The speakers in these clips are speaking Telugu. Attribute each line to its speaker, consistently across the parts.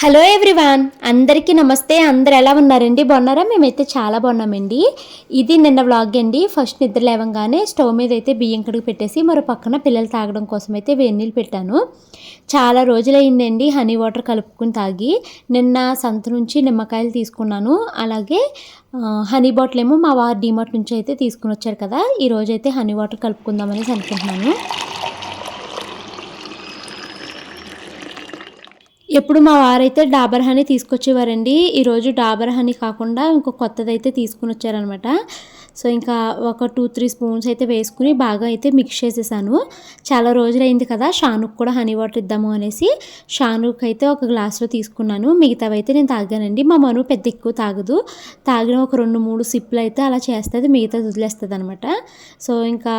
Speaker 1: హలో ఎవ్రీవాన్ అందరికీ నమస్తే. అందరు ఎలా ఉన్నారండి? బాగున్నారా? మేమైతే చాలా బాగున్నామండి. ఇది నిన్న వ్లాగ్ అండి. ఫస్ట్ నిద్ర లేవంగానే స్టవ్ మీద అయితే బియ్యం కడుగు పెట్టేసి మరో పక్కన పిల్లలు తాగడం కోసం అయితే వేడి నీళ్ళు పెట్టాను. చాలా రోజులైందండి హనీ వాటర్ కలుపుకుని తాగి. నిన్న సంత నుంచి నిమ్మకాయలు తీసుకున్నాను. అలాగే హనీ బాటిల్ ఏమో మా వారు డీమార్ట్ నుంచి అయితే తీసుకుని వచ్చారు కదా. ఈ అయితే హనీ వాటర్ కలుపుకుందామని అనుకుంటున్నాను. ఎప్పుడు మా వారైతే డాబర్ హనీ తీసుకొచ్చేవారండి ఈరోజు డాబర్ హనీ కాకుండా ఇంకో కొత్తదైతే తీసుకుని వచ్చారనమాట సో ఇంకా ఒక టూ త్రీ స్పూన్స్ అయితే వేసుకుని బాగా అయితే మిక్స్ చేసేసాను. చాలా రోజులైంది కదా షానుక్ కూడా హనీ వాటర్ ఇద్దాము అనేసి షానుక్ అయితే ఒక గ్లాస్లో తీసుకున్నాను. మిగతావి అయితే నేను తాగానండి. మా మను పెద్ద ఎక్కువ తాగదు. తాగిన ఒక రెండు మూడు సిప్లు అయితే అలా చేస్తుంది మిగతా వదిలేస్తుంది అనమాట సో ఇంకా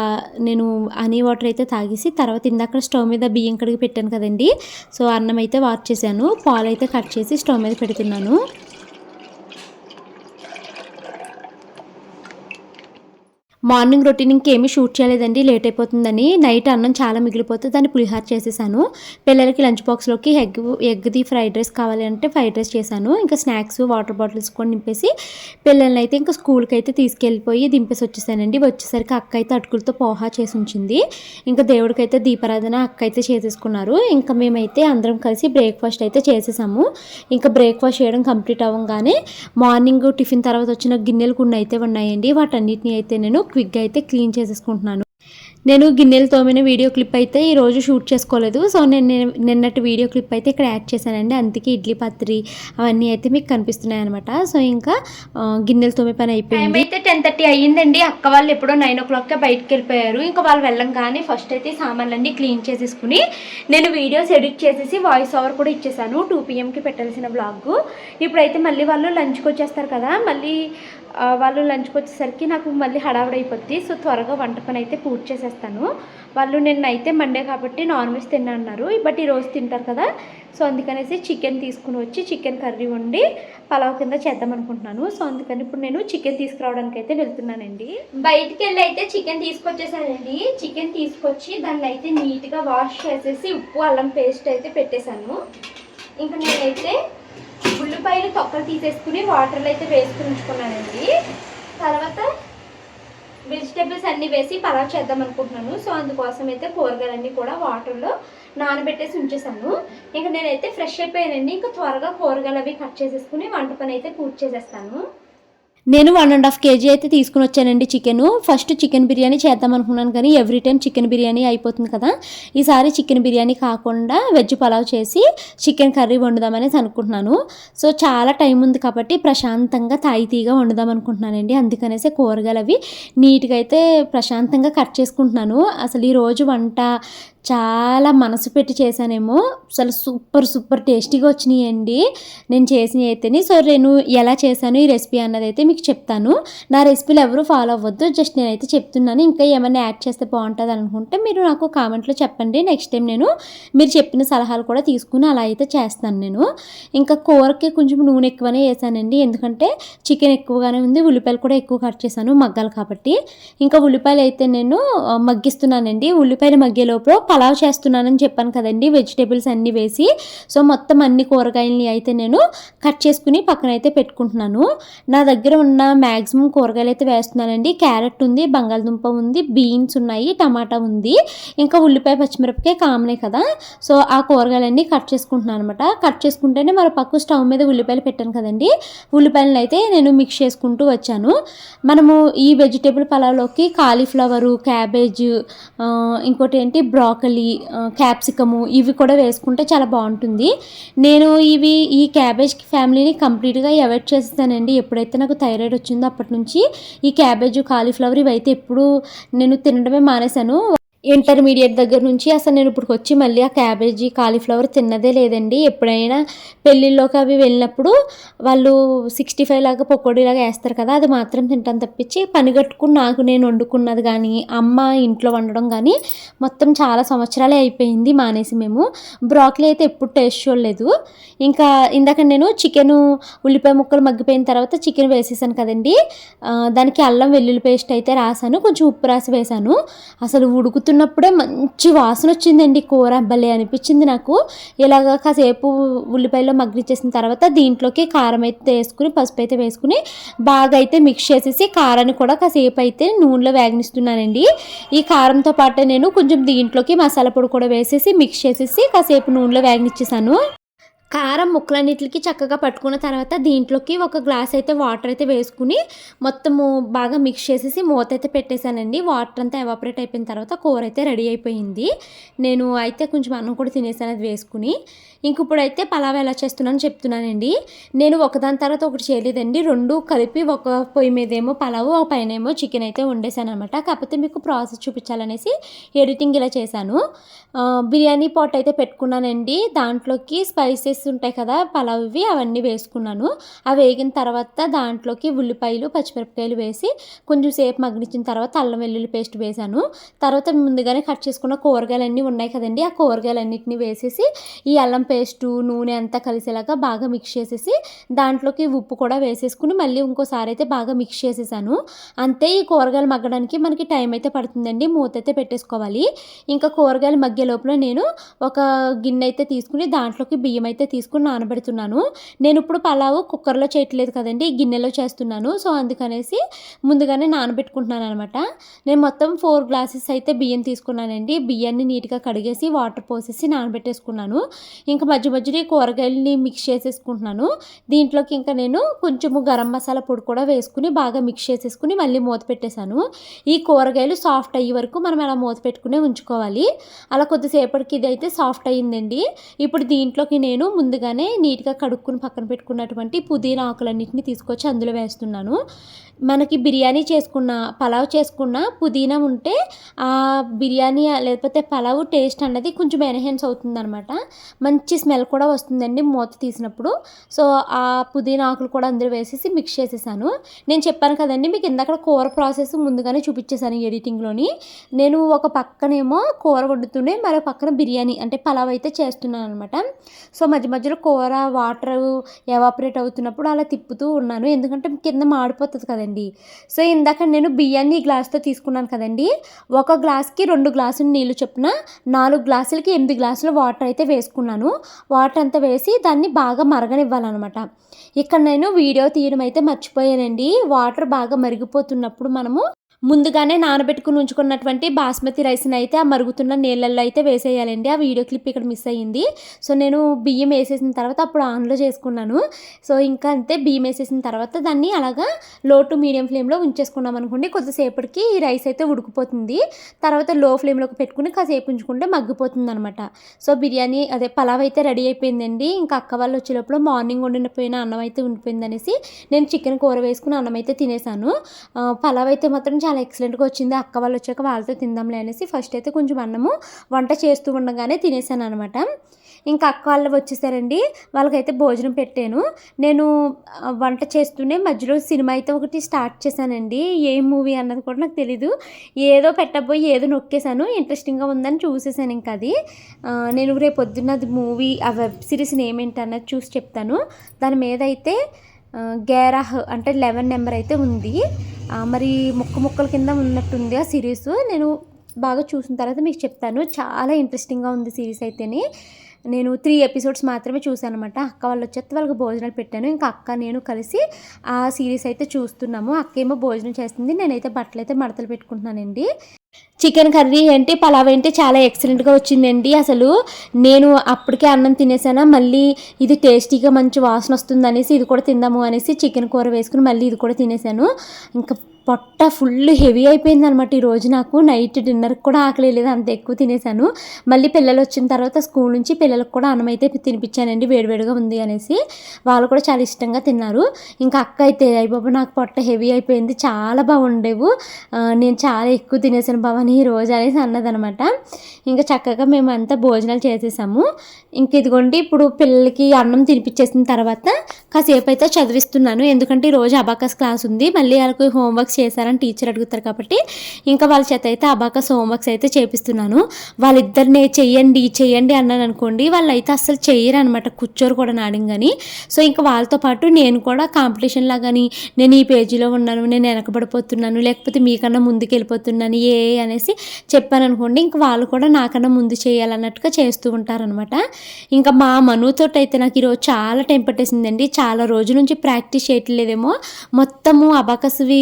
Speaker 1: నేను హనీ వాటర్ అయితే తాగేసి తర్వాత ఇందాక స్టవ్ మీద బియ్యం కడిగి పెట్టాను కదండి. సో అన్నం అయితే వాచ్ చేశాను. పాలు అయితే కట్ చేసి స్టవ్ మీద పెడుతున్నాను. మార్నింగ్ రొటీన్ ఇంకేమీ షూట్ చేయలేదండి లేట్ అయిపోతుందని. నైట్ అన్నం చాలా మిగిలిపోతే దాన్ని పులిహార చేసేసాను. పిల్లలకి లంచ్ బాక్స్లోకి ఎగ్ ఎగ్ది ఫ్రైడ్ రైస్ కావాలి అంటే ఫ్రైడ్ రైస్ చేశాను. ఇంకా స్నాక్స్ వాటర్ బాటిల్స్ కూడా నింపేసి పిల్లల్ని అయితే ఇంకా స్కూల్కి అయితే తీసుకెళ్ళిపోయి దింపేసి వచ్చేసానండి. వచ్చేసరికి అక్క అయితే అటుకులతో పోహా చేసి ఉంచింది. ఇంకా దేవుడికి అయితే దీపారాధన అక్క అయితే చేసేసుకున్నారు. ఇంకా మేమైతే అందరం కలిసి బ్రేక్ఫాస్ట్ అయితే చేసేసాము. ఇంకా బ్రేక్ఫాస్ట్ చేయడం కంప్లీట్ అవ్వగానే మార్నింగ్ టిఫిన్ తర్వాత వచ్చిన గిన్నెలు కొన్ని అయితే ఉన్నాయండి. వాటన్నిటిని అయితే నేను క్విక్గా అయితే క్లీన్ చేసేసుకుంటున్నాను. నేను గిన్నెలు తోమిన వీడియో క్లిప్ అయితే ఈరోజు షూట్ చేసుకోలేదు. సో నేను నిన్నటి వీడియో క్లిప్ అయితే ఇక్కడ యాడ్ చేశానండి. అందుకే ఇడ్లీ పత్రి అవన్నీ అయితే మీకు కనిపిస్తున్నాయి అనమాట సో ఇంకా గిన్నెలు తోమే పని అయిపోయింది. అయితే టెన్ థర్టీ అయ్యిందండి. అక్క వాళ్ళు ఎప్పుడో నైన్ ఓ క్లాక్కే బయటకు వెళ్ళిపోయారు ఇంకా వాళ్ళు వెళ్ళంగానే ఫస్ట్ అయితే సామాన్లన్నీ క్లీన్ చేసేసుకుని నేను వీడియోస్ ఎడిట్ చేసేసి వాయిస్ ఓవర్ కూడా ఇచ్చేసాను. టూ పిఎంకి పెట్టాల్సిన బ్లాగ్. ఇప్పుడైతే మళ్ళీ వాళ్ళు లంచ్కి వచ్చేస్తారు కదా. మళ్ళీ వాళ్ళు లంచ్కి వచ్చేసరికి నాకు మళ్ళీ హడావిడి అయిపోద్ది. సో త్వరగా వంట పని అయితే పూర్తి చేసేస్తాను. వాళ్ళు నిన్న అయితే మండే కాబట్టి నాన్ వెజ్ తిన్నన్నారు. బట్ ఈరోజు తింటారు కదా. సో అందుకనేసి చికెన్ తీసుకుని వచ్చి చికెన్ కర్రీ వండి పలావ్ కింద చేద్దాం అనుకుంటున్నాను. సో అందుకని ఇప్పుడు నేను చికెన్ తీసుకురావడానికి అయితే వెళ్తున్నానండి. బయటికి వెళ్ళి అయితే చికెన్ తీసుకొచ్చేసానండి. చికెన్ తీసుకొచ్చి దాన్ని అయితే నీట్గా వాష్ చేసేసి ఉప్పు అల్లం పేస్ట్ అయితే పెట్టేశాను. ఇంకా నేనైతే ఉల్లిపాయలు తొక్కలు తీసేసుకుని వాటర్లో అయితే వేసుకుని ఉంచుకున్నానండి తర్వాత వెజిటేబుల్స్ అన్నీ వేసి పలావ్ చేద్దాం అనుకుంటున్నాను. సో అందుకోసం అయితే కూరగాయలన్నీ కూడా వాటర్లో నానబెట్టేసి ఉంచేసాను ఇంకా నేనైతే ఫ్రెష్ అయిపోయానండి. ఇంకా త్వరగా కూరగాయలు అవి కట్ చేసేసుకుని వంట పని అయితే పూర్తి చేసేస్తాను. నేను వన్ అండ్ హాఫ్ కేజీ అయితే తీసుకుని వచ్చానండి చికెన్ ఫస్ట్ చికెన్ బిర్యానీ చేద్దాం అనుకున్నాను కానీ ఎవ్రీ టైం చికెన్ బిర్యానీ అయిపోతుంది కదా. ఈసారి చికెన్ బిర్యానీ కాకుండా వెజ్ పలావ్ చేసి చికెన్ కర్రీ వండుదామనేసి అనుకుంటున్నాను. సో చాలా టైం ఉంది కాబట్టి ప్రశాంతంగా తాయితీగా వండుదాం అనుకుంటున్నానండి. అందుకనేసి కూరగాయలు అవి నీట్గా అయితే ప్రశాంతంగా కట్ చేసుకుంటున్నాను. అసలు ఈ రోజు వంట చాలా మనసు పెట్టి చేశానేమో. అసలు సూపర్ సూపర్ టేస్టీగా వచ్చినాయండి. నేను చేసినవి అయితేనే. సో నేను ఎలా చేశాను ఈ రెసిపీ అన్నది అయితే మీకు చెప్తాను. నా రెసిపీలు ఎవరు ఫాలో అవ్వద్దు. జస్ట్ నేనైతే చెప్తున్నాను. ఇంకా ఏమైనా యాడ్ చేస్తే బాగుంటుంది అనుకుంటే మీరు నాకు కామెంట్లో చెప్పండి. నెక్స్ట్ టైం నేను మీరు చెప్పిన సలహాలు కూడా తీసుకుని అలా అయితే చేస్తాను నేను. ఇంకా కూరకి కొంచెం నూనె ఎక్కువనే వేసానండి. ఎందుకంటే చికెన్ ఎక్కువగానే ఉంది. ఉల్లిపాయలు కూడా ఎక్కువ కట్ చేశాను. మగ్గాలి కాబట్టి. ఇంకా ఉల్లిపాయలు అయితే నేను మగ్గిస్తున్నానండి. ఉల్లిపాయలు మగ్గేలోపు పలావ్ చేస్తున్నానని చెప్పాను కదండి. వెజిటేబుల్స్ అన్నీ వేసి సో మొత్తం అన్ని కూరగాయలని అయితే నేను కట్ చేసుకుని పక్కన అయితే పెట్టుకుంటున్నాను. నా దగ్గర ఉన్న మ్యాక్సిమం కూరగాయలు అయితే వేస్తున్నానండి. క్యారెట్ ఉంది బంగాళదుంప ఉంది బీన్స్ ఉన్నాయి టమాటా ఉంది ఇంకా ఉల్లిపాయ పచ్చిమిరపకాయ కామనే కదా. సో ఆ కూరగాయలన్నీ కట్ చేసుకుంటున్నాను అనమాట కట్ చేసుకుంటేనే మరో పక్క స్టవ్ మీద ఉల్లిపాయలు పెట్టాను కదండి. ఉల్లిపాయలను అయితే నేను మిక్స్ చేసుకుంటూ వచ్చాను. మనము ఈ వెజిటేబుల్ పలావ్లోకి కాలీఫ్లవరు క్యాబేజ్ ఇంకోటి ఏంటి? బ్రాకలీ క్యాప్సికము ఇవి కూడా వేసుకుంటే చాలా బాగుంటుంది. నేను ఇవి ఈ క్యాబేజ్ ఫ్యామిలీని కంప్లీట్గా అవాయిడ్ చేస్తానండి. ఎప్పుడైతే నాకు థైరాయిడ్ వచ్చిందో అప్పటి నుంచి ఈ క్యాబేజ్ కాలీఫ్లవర్ ఇవైతే ఎప్పుడు నేను తినడమే మానేశాను. ఇంటర్మీడియట్ దగ్గర నుంచి అసలు నేను ఇప్పుడు వచ్చి మళ్ళీ ఆ క్యాబేజీ కాలీఫ్లవర్ తిన్నదే లేదండి. ఎప్పుడైనా పెళ్ళిళ్ళలోకి అవి వెళ్ళినప్పుడు వాళ్ళు సిక్స్టీ ఫైవ్ లాగా పకోడీలాగా వేస్తారు కదా అది మాత్రం తింటాను తప్పించి పని కట్టుకుని నాకు నేను వండుకున్నది కానీ అమ్మ ఇంట్లో వండడం కానీ మొత్తం చాలా సంవత్సరాలే అయిపోయింది మానేసి మేము. బ్రాక్లీ అయితే ఎప్పుడు టేస్ట్ చూడలేదు. ఇంకా ఇందాక నేను చికెన్ ఉల్లిపాయ ముక్కలు మగ్గిపోయిన తర్వాత చికెన్ వేసేసాను కదండి. దానికి అల్లం వెల్లుల్లి పేస్ట్ అయితే రాసాను కొంచెం ఉప్పు రాసి వేసాను. అసలు ఉడుకుతున్న పెడుతున్నప్పుడే మంచి వాసన వచ్చిందండి కూర. భలే అనిపించింది నాకు. ఇలాగ కాసేపు ఉల్లిపాయలో మగ్గిచ్చేసిన తర్వాత దీంట్లోకి కారం అయితే వేసుకుని పసుపు అయితే వేసుకుని బాగా అయితే మిక్స్ చేసేసి కారాన్ని కూడా కాసేపు అయితే నూనెలో వేగనిస్తున్నానండి. ఈ కారంతో పాటు నేను కొంచెం దీంట్లోకి మసాలా పొడి కూడా వేసేసి మిక్స్ చేసేసి కాసేపు నూనెలో వేగనిచ్చేసాను. కారం ముక్కలన్నిటికి చక్కగా పట్టుకున్న తర్వాత దీంట్లోకి ఒక గ్లాస్ అయితే వాటర్ అయితే వేసుకుని మొత్తము బాగా మిక్స్ చేసేసి మూత అయితే పెట్టేశానండి. వాటర్ అంతా ఎవాపరేట్ అయిపోయిన తర్వాత కూర అయితే రెడీ అయిపోయింది. నేను అయితే కొంచెం అన్నం కూడా తినేసాను అది వేసుకుని. ఇంక ఇప్పుడైతే పలావ్ ఎలా చేస్తున్నాను చెప్తున్నానండి. నేను ఒకదాని తర్వాత ఒకటి చేయలేదండి. రెండు కలిపి ఒక పొయ్యి మీదేమో పలావ్ పలావు ఒక పైన ఏమో చికెన్ అయితే వండేసాను అనమాట కాకపోతే మీకు ప్రాసెస్ చూపించాలనేసి ఎడిటింగ్ ఇలా చేశాను. బిర్యానీ పాట్ అయితే పెట్టుకున్నానండి. దాంట్లోకి స్పైసెస్ ఉంటాయి కదా పలావ్వి అవన్నీ వేసుకున్నాను. అవి వేగిన తర్వాత దాంట్లోకి ఉల్లిపాయలు పచ్చిమిరపకాయలు వేసి కొంచెం సేపు మగ్గించిన తర్వాత అల్లం వెల్లుల్లి పేస్ట్ వేసాను. తర్వాత ముందుగానే కట్ చేసుకున్న కూరగాయలన్నీ ఉన్నాయి కదండి ఆ కూరగాయలన్నింటినీ వేసేసి ఈ అల్లం పేస్టు నూనె అంతా కలిసేలాగా బాగా మిక్స్ చేసేసి దాంట్లోకి ఉప్పు కూడా వేసేసుకుని మళ్ళీ ఇంకోసారి అయితే బాగా మిక్స్ చేసేసాను. అంతే ఈ కూరగాయలు మగ్గడానికి మనకి టైం అయితే పడుతుందండి మూత అయితే పెట్టేసుకోవాలి. ఇంకా కూరగాయలు మగ్గే లోపల నేను ఒక గిన్నె అయితే తీసుకుని దాంట్లోకి బియ్యం అయితే తీసుకుని నానబెడుతున్నాను. నేను ఇప్పుడు పలావు కుక్కర్లో చేయట్లేదు కదండి గిన్నెలో చేస్తున్నాను. సో అందుకనేసి ముందుగానే నానబెట్టుకుంటున్నాను అనమాట నేను మొత్తం ఫోర్ గ్లాసెస్ అయితే బియ్యం తీసుకున్నానండి. బియ్యాన్ని నీట్గా కడిగేసి వాటర్ పోసేసి నానబెట్టేసుకున్నాను. ఇంకా మధ్య మధ్యలో కూరగాయలని మిక్స్ చేసేసుకుంటున్నాను. దీంట్లోకి ఇంకా నేను కొంచెము గరం మసాలా పొడి కూడా వేసుకుని బాగా మిక్స్ చేసేసుకుని మళ్ళీ మూత పెట్టేశాను. ఈ కూరగాయలు సాఫ్ట్ అయ్యే వరకు మనం అలా మూత పెట్టుకునే ఉంచుకోవాలి. అలా కొద్దిసేపటికి ఇది అయితే సాఫ్ట్ అయ్యిందండి. ఇప్పుడు దీంట్లోకి నేను ముందుగానే నీట్గా కడుక్కుని పక్కన పెట్టుకున్నటువంటి పుదీనా ఆకులన్నింటినీ తీసుకొచ్చి అందులో వేస్తున్నాను. మనకి బిర్యానీ చేసుకున్న పలావ్ చేసుకున్న పుదీనా ఉంటే ఆ బిర్యానీ లేకపోతే పలావ్ టేస్ట్ అన్నది కొంచెం ఎన్హెన్స్ అవుతుందనమాట మంచి స్మెల్ కూడా వస్తుందండి మూత తీసినప్పుడు. సో ఆ పుదీనా ఆకులు కూడా అందులో వేసేసి మిక్స్ చేసేసాను. నేను చెప్పాను కదండి మీకు ఇందాక కూర ప్రాసెస్ ముందుగానే చూపించేశాను ఎడిటింగ్లోని. నేను ఒక పక్కనేమో కూర వండుతుండే మరో పక్కన బిర్యానీ అంటే పలావ్ అయితే చేస్తున్నాను అనమాట సో మధ్య మధ్యలో కూర వాటర్ ఎవాపరేట్ అవుతున్నప్పుడు అలా తిప్పుతూ ఉన్నాను. ఎందుకంటే కింద మాడిపోతుంది కదండి. సో ఇందాక నేను బియ్యాన్ని గ్లాస్తో తీసుకున్నాను కదండి. ఒక గ్లాస్కి రెండు గ్లాసులు నీళ్ళు చొప్పున నాలుగు గ్లాసులకి ఎనిమిది గ్లాసులు వాటర్ అయితే వేసుకున్నాను. వాటర్ అంతా వేసి దాన్ని బాగా మరగనివ్వాలన్నమాట. ఇక్కడ నేను వీడియో తీయడం అయితే మర్చిపోయానండి. వాటర్ బాగా మరిగిపోతున్నప్పుడు మనము ముందుగానే నానబెట్టుకుని ఉంచుకున్నటువంటి బాస్మతి రైస్ని అయితే ఆ మరుగుతున్న నీళ్ళల్లో అయితే వేసేయాలండి. ఆ వీడియో క్లిప్ ఇక్కడ మిస్ అయ్యింది. సో నేను బియ్యం వేసేసిన తర్వాత అప్పుడు ఆన్లో చేసుకున్నాను. సో ఇంకా అంతే బియ్యం వేసేసిన తర్వాత దాన్ని అలాగా లో టు మీడియం ఫ్లేమ్లో ఉంచేసుకున్నాం అనుకోండి కొద్దిసేపటికి ఈ రైస్ అయితే ఉడికిపోతుంది. తర్వాత లో ఫ్లేమ్లోకి పెట్టుకుని కాసేపు ఉంచుకుంటే మగ్గిపోతుంది అనమాట సో బిర్యానీ అదే పలావ్ అయితే రెడీ అయిపోయిందండి. ఇంకా అక్క వాళ్ళు వచ్చేటప్పుడు మార్నింగ్ వండిపోయిన అన్నం అయితే ఉండిపోయింది అనేసి నేను చికెన్ కూర వేసుకుని అన్నం అయితే తినేసాను. పలావ్ అయితే మాత్రం చాలా ఎక్సలెంట్గా వచ్చింది. అక్క వాళ్ళు వచ్చాక వాళ్ళతో తిందాంలే అనేసి ఫస్ట్ అయితే కొంచెం అన్నము వంట చేస్తూ ఉండగానే తినేసాను అనమాట ఇంకా అక్క వాళ్ళు వచ్చేసారండి. వాళ్ళకైతే భోజనం పెట్టాను. నేను వంట చేస్తూనే మధ్యలో సినిమా అయితే ఒకటి స్టార్ట్ చేశానండి. ఏ మూవీ అన్నది కూడా నాకు తెలీదు. ఏదో పెట్టబోయి ఏదో నొక్కేశాను. ఇంట్రెస్టింగ్గా ఉందని చూసేసాను ఇంకా అది. నేను రేపు పొద్దున్న అది మూవీ ఆ వెబ్ సిరీస్ నేమ్ ఏంటి అన్నది చూసి చెప్తాను. దాని మీద అయితే గేరాహ్ అంటే లెవెన్ నెంబర్ అయితే ఉంది. మరి ముక్క ముక్కల కింద ఉన్నట్టుంది ఆ సిరీస్. నేను బాగా చూసిన తర్వాత మీకు చెప్తాను. చాలా ఇంట్రెస్టింగ్గా ఉంది సిరీస్ అయితేనే. నేను త్రీ ఎపిసోడ్స్ మాత్రమే చూశాను అనమాట అక్క వాళ్ళు వచ్చేస్తే వాళ్ళకి భోజనాలు పెట్టాను. ఇంకా అక్క నేను కలిసి ఆ సిరీస్ అయితే చూస్తున్నాము. అక్క ఏమో భోజనం చేస్తుంది. నేనైతే బట్టలు అయితే మడతలు పెట్టుకుంటున్నానండి. చికెన్ కర్రీ ఏంటి పలావ్ ఏంటి చాలా ఎక్సలెంట్గా వచ్చిందండి. అసలు నేను అప్పటికే అన్నం తినేసానా మళ్ళీ ఇది టేస్టీగా మంచి వాసన వస్తుంది అనేసి ఇది కూడా తిందాము అనేసి చికెన్ కూర వేసుకుని మళ్ళీ ఇది కూడా తినేసాను. ఇంకా పొట్ట ఫుల్ హెవీ అయిపోయింది అనమాట ఈరోజు నాకు. నైట్ డిన్నర్కి కూడా ఆకలి లేదు అంత ఎక్కువ తినేసాను. మళ్ళీ పిల్లలు వచ్చిన తర్వాత స్కూల్ నుంచి పిల్లలకు కూడా అన్నం అయితే తినిపించానండి వేడివేడిగా ఉంది అనేసి. వాళ్ళు కూడా చాలా ఇష్టంగా తిన్నారు. ఇంకా అక్క అయితే అయ్యబాబు నాకు పొట్ట హెవీ అయిపోయింది చాలా బాగుండేవు. నేను చాలా ఎక్కువ తినేసాను భవాని ఈ రోజు అనేసి అన్నదనమాట ఇంకా చక్కగా మేము అంతా భోజనాలు చేసేసాము. ఇంక ఇదిగోండి ఇప్పుడు పిల్లలకి అన్నం తినిపించేసిన తర్వాత కాసేపు అయితే చదివిస్తున్నాను. ఎందుకంటే ఈ రోజు అబాకస్ క్లాస్ ఉంది. మళ్ళీ వాళ్ళకి హోంవర్క్స్ చేశారని టీచర్ అడుగుతారు కాబట్టి ఇంకా వాళ్ళ చేత అయితే అబాకస్ హోంవర్క్స్ అయితే చేపిస్తున్నాను. వాళ్ళిద్దరిని చెయ్యండి చెయ్యండి అన్నాను అనుకోండి వాళ్ళు అయితే అస్సలు చెయ్యరు అనమాట కూర్చోరు కూడా నాడింగని సో ఇంకా వాళ్ళతో పాటు నేను కూడా కాంపిటీషన్ లాగాని నేను ఈ పేజీలో ఉన్నాను నేను వెనకబడిపోతున్నాను లేకపోతే మీకన్నా ముందుకు వెళ్ళిపోతున్నాను ఏ అనేసి చెప్పాను అనుకోండి ఇంకా వాళ్ళు కూడా నాకన్నా ముందు చేయాలన్నట్టుగా చేస్తూ ఉంటారనమాట ఇంకా మా మనుతోటి అయితే నాకు ఈరోజు చాలా టైం పట్టేసిందండి చాలా రోజుల నుంచి ప్రాక్టీస్ చేయట్లేదేమో. మొత్తము అబాకస్వి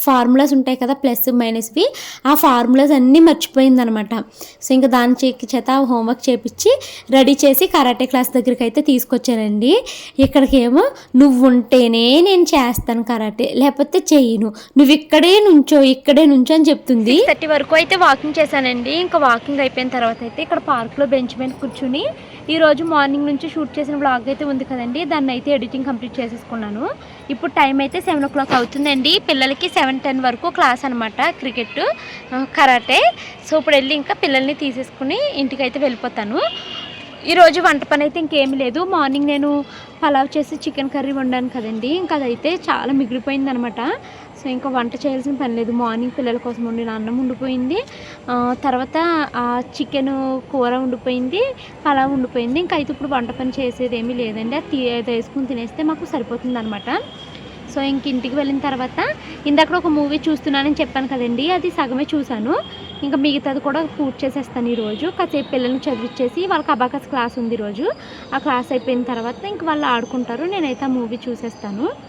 Speaker 1: ఫార్ములాస్ ఉంటాయి కదా ప్లస్ మైనస్వి ఆ ఫార్ములాస్ అన్నీ మర్చిపోయిందనమాట. సో ఇంకా దాని చే- చేత హోంవర్క్ చేపించి రెడీ చేసి కరాటే క్లాస్ దగ్గరికి అయితే తీసుకొచ్చానండి. ఇక్కడికేమో నువ్వు ఉంటేనే నేను చేస్తాను కరాటే లేకపోతే చేయను. నువ్వు ఇక్కడే నుంచో ఇక్కడే నుంచో అని చెప్తుంది. థర్టీ వరకు అయితే వాకింగ్ చేశానండి. ఇంకా వాకింగ్ అయిపోయిన తర్వాత అయితే ఇక్కడ పార్క్లో బెంచ్ మీద కూర్చుని ఈ రోజు మార్నింగ్ నుంచి షూట్ చేసిన బ్లాగ్ అయితే ఉంది కదండి. దాన్ని అయితే ఎడిటింగ్ కంప్లీట్ చేసేసుకున్నాను. ఇప్పుడు టైం అయితే సెవెన్ ఓ క్లాక్ అవుతుందండి. పిల్లలకి సెవెన్ టెన్ వరకు క్లాస్ అనమాట క్రికెట్ కరాటే సో ఇప్పుడు వెళ్ళి ఇంకా పిల్లల్ని తీసేసుకుని ఇంటికి అయితే వెళ్ళిపోతాను. ఈరోజు వంట పని అయితే ఇంకేమి లేదు. మార్నింగ్ నేను పలావ్ చేసి చికెన్ కర్రీ వండాను కదండి. ఇంకా అదైతే చాలా మిగిలిపోయింది అనమాట సో ఇంకా వంట చేయాల్సిన పని లేదు. మార్నింగ్ పిల్లల కోసం వండిన అన్నం ఉండిపోయింది. తర్వాత ఆ చికెన్ కూర ఉండిపోయింది పలావ్ ఉండిపోయింది. ఇంకా అయితే ఇప్పుడు వంట పని చేసేది ఏమీ లేదండి. అది తీ- వేసుకుని తినేస్తే మాకు సరిపోతుంది అనమాట సో ఇంక ఇంటికి వెళ్ళిన తర్వాత ఇందాక ఒక మూవీ చూస్తున్నానని చెప్పాను కదండి. అది సగమే చూశాను. ఇంకా మిగతాది కూడా పూర్తి చేసేస్తాను ఈరోజు. కాసేపు పిల్లల్ని చదివిచ్చేసి వాళ్ళకి అబాకస్ క్లాస్ ఉంది ఈరోజు. ఆ క్లాస్ అయిపోయిన తర్వాత ఇంక వాళ్ళు ఆడుకుంటారు. నేనైతే ఆ మూవీ చూసేస్తాను.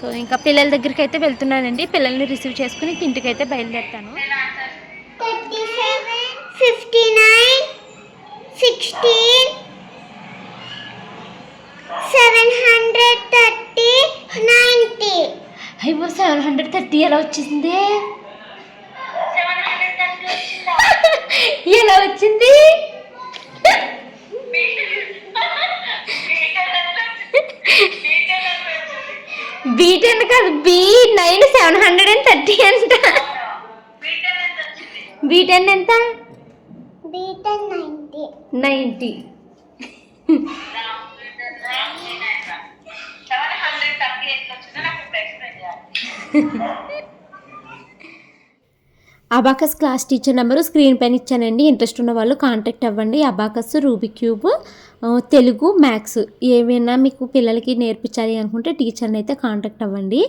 Speaker 1: సో ఇంకా పిల్లల దగ్గరికి అయితే వెళ్తున్నానండి. పిల్లల్ని రిసీవ్ చేసుకుని ఇంటికి అయితే బయలుదేరుతాను
Speaker 2: thirty-seven, fifty-nine, sixteen, seven hundred thirty, ninety.
Speaker 1: అయ్యో సెవెన్ హండ్రెడ్ థర్టీ ఎలా వచ్చేసింది ఎలా వచ్చింది? బీ టెన్ కాదు? B nine seven hundred and thirty అంట. బీ టెన్ ఎంత?
Speaker 2: Beta ninety.
Speaker 1: Ninety. Abacus class teacher number screen పైన ఇచ్చానండి. ఇంట్రెస్ట్ ఉన్న వాళ్ళు కాంటాక్ట్ అవ్వండి. Abacus Rubik cube. Telugu maths ఏమైనా మీకు పిల్లలకి నేర్పించాలి అనుకుంటే టీచర్ని అయితే కాంటాక్ట్ అవ్వండి.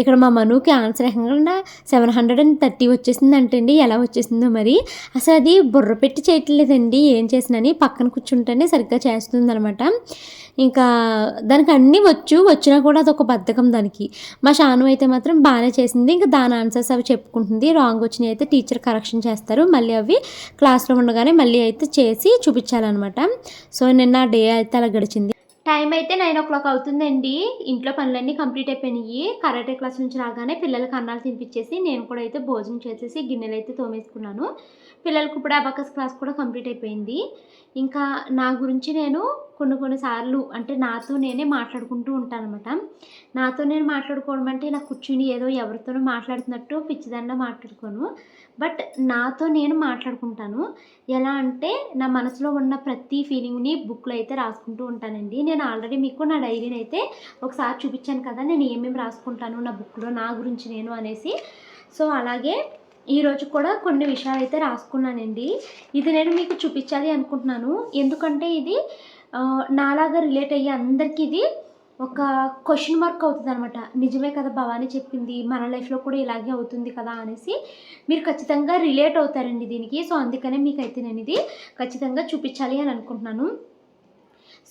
Speaker 1: ఇక్కడ మా మనుకి ఆన్సర్ ఏకంగా సెవెన్ హండ్రెడ్ అండ్ థర్టీ వచ్చేసింది అంటండి ఎలా వచ్చేసిందో మరి. అసలు అది బుర్ర పెట్టి చేయట్లేదండి. ఏం చేసినని పక్కన కూర్చుంటేనే సరిగ్గా చేస్తుంది అనమాట ఇంకా దానికి అన్నీ వచ్చు వచ్చినా కూడా అదొక బద్ధకం దానికి. మా షాను అయితే మాత్రం బాగానే చేసింది. ఇంకా దాని ఆన్సర్స్ అవి చెప్పుకుంటుంది. రాంగ్ వచ్చినాయి అయితే టీచర్ కరెక్షన్ చేస్తారు. మళ్ళీ అవి క్లాస్లో ఉండగానే మళ్ళీ అయితే చేసి చూపించాలన్నమాట. సో నిన్న డే అయితే అలా గడిచింది. టైం అయితే నైన్ ఓ క్లాక్ అవుతుందండి. ఇంట్లో పనులన్నీ కంప్లీట్ అయిపోయినాయి. కరాటే క్లాస్ నుంచి రాగానే పిల్లలకి అన్నాలు తినిపించేసి నేను కూడా అయితే భోజనం చేసేసి గిన్నెలు అయితే తోమేసుకున్నాను. పిల్లలకు ఇప్పుడు అబాకస్ క్లాస్ కూడా కంప్లీట్ అయిపోయింది. ఇంకా నా గురించి నేను కొన్ని కొన్ని సార్లు అంటే నాతో నేనే మాట్లాడుకుంటూ ఉంటానమాట నాతో నేను మాట్లాడుకోవడం అంటే ఇలా కూర్చుని ఏదో ఎవరితోనో మాట్లాడుతున్నట్టు పిచ్చిదండ మాట్లాడుకోను. బట్ నాతో నేను మాట్లాడుకుంటాను. ఎలా అంటే నా మనసులో ఉన్న ప్రతి ఫీలింగ్ని బుక్లో అయితే రాసుకుంటూ ఉంటానండి. నేను ఆల్రెడీ మీకు నా డైరీని అయితే ఒకసారి చూపించాను కదా నేను ఏమేమి రాసుకుంటాను నా బుక్లో నా గురించి నేను అనేసి. సో అలాగే ఈరోజు కూడా కొన్ని విషయాలు అయితే రాసుకున్నానండి. ఇది నేను మీకు చూపించాలి అనుకుంటున్నాను. ఎందుకంటే ఇది నాలాగా రిలేట్ అయ్యే అందరికీ ఇది ఒక క్వశ్చన్ మార్క్ అవుతుంది అనమాట నిజమే కదా భవానీ చెప్పింది మన లైఫ్లో కూడా ఇలాగే అవుతుంది కదా అనేసి మీరు ఖచ్చితంగా రిలేట్ అవుతారండి దీనికి. సో అందుకనే మీకైతే నేను ఇది ఖచ్చితంగా చూపించాలి అని అనుకుంటున్నాను.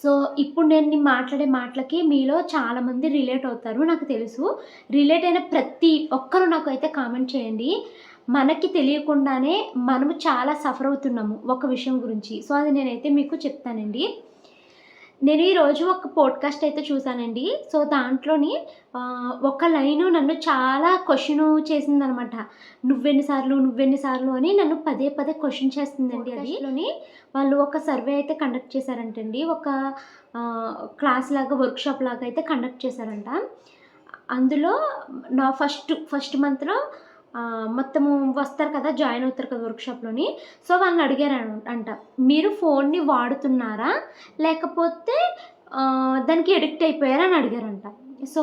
Speaker 1: సో ఇప్పుడు నేను మాట్లాడే మాటలకి మీలో చాలామంది రిలేట్ అవుతారు నాకు తెలుసు. రిలేట్ అయిన ప్రతి ఒక్కరు నాకు అయితే కామెంట్ చేయండి. మనకి తెలియకుండానే మనము చాలా సఫర్ అవుతున్నాము ఒక విషయం గురించి. సో అది నేనైతే మీకు చెప్తానండి. నేను ఈరోజు ఒక పోడ్కాస్ట్ అయితే చూసానండి సో దాంట్లోని ఒక లైను నన్ను చాలా క్వశ్చన్ చేసిందనమాట. నువ్వెన్నిసార్లు నువ్వెన్నిసార్లు అని నన్ను పదే పదే క్వశ్చన్ చేస్తుందండి అదిలోని వాళ్ళు ఒక సర్వే అయితే కండక్ట్ చేశారంటండి. ఒక క్లాస్ లాగా వర్క్షాప్ లాగా అయితే కండక్ట్ చేశారంట. అందులో నా ఫస్ట్ ఫస్ట్ మంత్లో మొత్తము వస్తారు కదా జాయిన్ అవుతారు కదా వర్క్షాప్లోని సో వాళ్ళని అడిగారు అంట మీరు ఫోన్ని వాడుతున్నారా? లేకపోతే దానికి ఎడిక్ట్ అయిపోయారా? అని అడిగారంట. సో